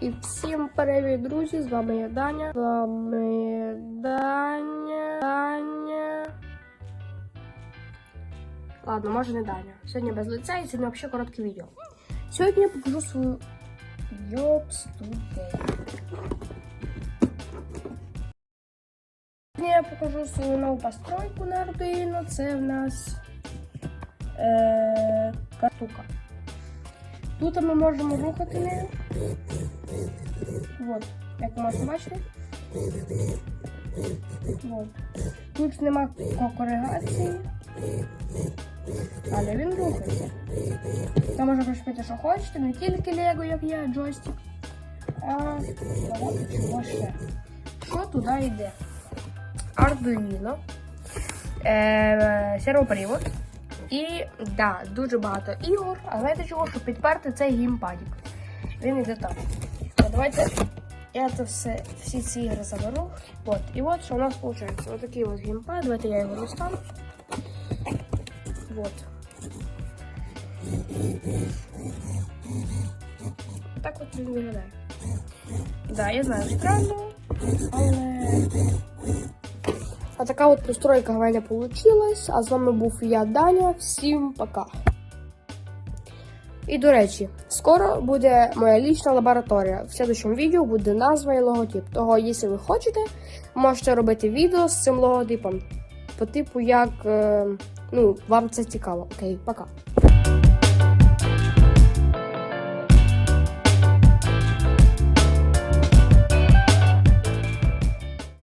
І всім привіт, друзі! З вами я Даня. З вами Даня. Даня. Ладно, може не Даня. Сьогодні без лиця і сьогодні взагалі коротке відео. Сьогодні я покажу свою йоб-студей. Сьогодні я покажу свою нову постройку на Arduino. Це в нас е, картука. Тут ми можемо рухати нею. Вот, як ви можете бачити. Вот. Тут нема коригації. Але він рухається. Там можна пришпити, що хочете, не тільки Лего, як я, джойстик. А багато чого ще. Що туди йде? Arduino, е, сервопривод. І да, дуже багато ігор. А знаєте чого? Щоб підперти цей геймпадік. Він іде так. Давайте я це все, всі ці ігри заберу. От. І от що у нас виходить. Ось такий ось геймпад. Давайте я його достану. Вот. Так от він виглядає. Да, я знаю, странно, але. Така от постройка в мене получилась. А з вами був я, Даня. Всім пока. І до речі, скоро буде моя лічна лабораторія. В следующому відео буде назва і логотип. Того, якщо ви хочете, можете робити відео з цим логотипом. По типу, як е, ну, вам це цікаво. Окей, пока.